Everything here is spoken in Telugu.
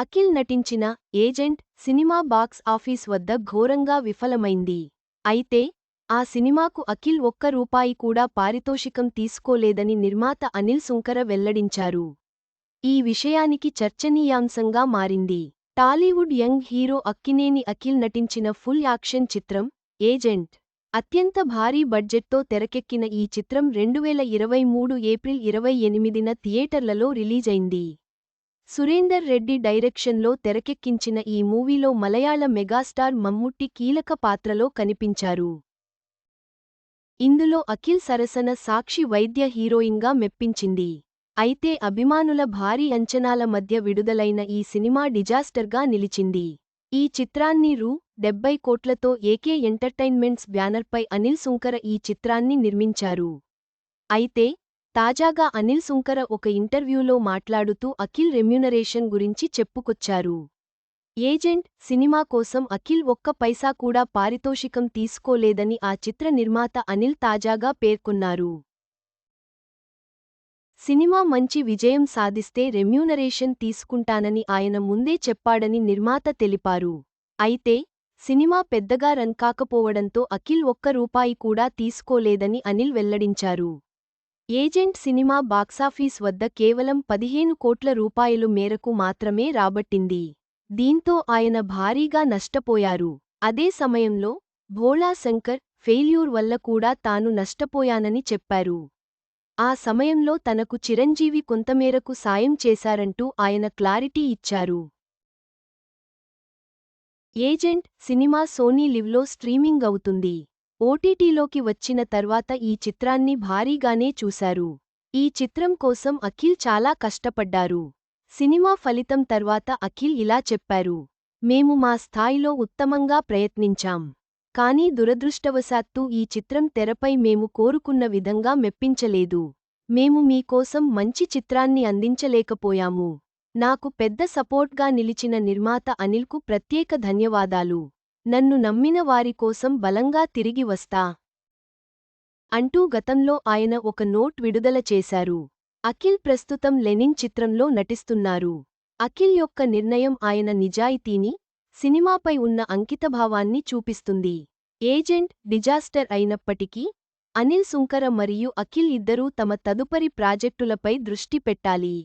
అఖిల్ నటించిన ఏజెంట్ సినిమా బాక్స్ ఆఫీస్ వద్ద ఘోరంగా విఫలమైంది. అయితే ఆ సినిమాకు అఖిల్ ఒక్క రూపాయి కూడా పారితోషికం తీసుకోలేదని నిర్మాత అనిల్ సుంకర వెల్లడించారు. ఈ విషయానికి చర్చనీయాంశంగా మారింది. Tollywood young hero Akkineni Akhil నటించిన ఫుల్ యాక్షన్ చిత్రం ఏజెంట్ అత్యంత భారీ బడ్జెట్తో తెరకెక్కిన ఈ చిత్రం రెండువేల ఇరవై మూడు ఏప్రిల్ ఇరవై ఎనిమిదిన థియేటర్లలో రిలీజైంది. సురేందర్ రెడ్డి డైరెక్షన్లో తెరకెక్కించిన ఈ మూవీలో మలయాళ మెగాస్టార్ మమ్ముట్టి కీలక పాత్రలో కనిపించారు. ఇందులో అఖిల్ సరసన సాక్షి వైద్య హీరోయిన్గా మెప్పించింది. అయితే అభిమానుల భారీ అంచనాల మధ్య విడుదలైన ఈ సినిమా డిజాస్టర్గా నిలిచింది. ఈ చిత్రాన్ని రూ. డెబ్బై కోట్లతో ఏకే ఎంటర్టైన్మెంట్స్ బ్యానర్పై అనిల్ సుంకర ఈ చిత్రాన్ని నిర్మించారు. అయితే తాజాగా అనిల్ సుంకర ఒక ఇంటర్వ్యూలో మాట్లాడుతూ అఖిల్ రెమ్యునరేషన్ గురించి చెప్పుకొచ్చారు. ఏజెంట్ సినిమా కోసం అఖిల్ ఒక్క పైసా కూడా పారితోషికం తీసుకోలేదని ఆ చిత్ర నిర్మాత అనిల్ తాజాగా పేర్కొన్నారు. సినిమా మంచి విజయం సాధిస్తే రెమ్యూనరేషన్ తీసుకుంటానని ఆయన ముందే చెప్పాడని నిర్మాత తెలిపారు. అయితే సినిమా పెద్దగా రన్ కాకపోవడంతో అఖిల్ ఒక్క రూపాయి కూడా తీసుకోలేదని అనిల్ వెల్లడించారు. ఏజెంట్ సినిమా బాక్సాఫీస్ వద్ద కేవలం పదిహేను కోట్ల రూపాయలు మేరకు మాత్రమే రాబట్టింది. దీంతో ఆయన భారీగా నష్టపోయారు. అదే సమయంలో భోళా శంకర్ ఫెయిల్యూర్ వల్ల కూడా తాను నష్టపోయానని చెప్పారు. ఆ సమయంలో తనకు చిరంజీవి కొంతమేరకు సాయం చేశారంటూ ఆయన క్లారిటీ ఇచ్చారు. ఏజెంట్ సినిమా సోనీ లివ్లో స్ట్రీమింగ్ అవుతుంది. ఓటీటీలోకి వచ్చిన తర్వాత ఈ చిత్రాన్ని భారీగానే చూశారు. ఈ చిత్రం కోసం అఖిల్ చాలా కష్టపడ్డారు. సినిమా ఫలితం తర్వాత అఖిల్ ఇలా చెప్పారు. మేము మా స్థాయిలో ఉత్తమంగా ప్రయత్నించాం. కానీ దురదృష్టవశాత్తు ఈ చిత్రం తెరపై మేము కోరుకున్న విధంగా మెప్పించలేదు. మేము మీకోసం మంచి చిత్రాన్ని అందించలేకపోయాము. నాకు పెద్ద సపోర్ట్గా నిలిచిన నిర్మాత అనిల్కు ప్రత్యేక ధన్యవాదాలు. నన్ను నమ్మిన వారి కోసం బలంగా తిరిగి వస్తా. అంటూ గతంలో ఆయన ఒక నోట్ విడుదల చేశారు. అఖిల్ ప్రస్తుతం లెనిన్ చిత్రంలో నటిస్తున్నారు. అఖిల్ యొక్క నిర్ణయం ఆయన నిజాయితీని సినిమాపై ఉన్న అంకితభావాన్ని చూపిస్తుంది. ఏజెంట్ డిజాస్టర్ అయినప్పటికీ అనిల్ సుంకర మరియు అఖిల్ ఇద్దరూ తమ తదుపరి ప్రాజెక్టులపై దృష్టి పెట్టాలి.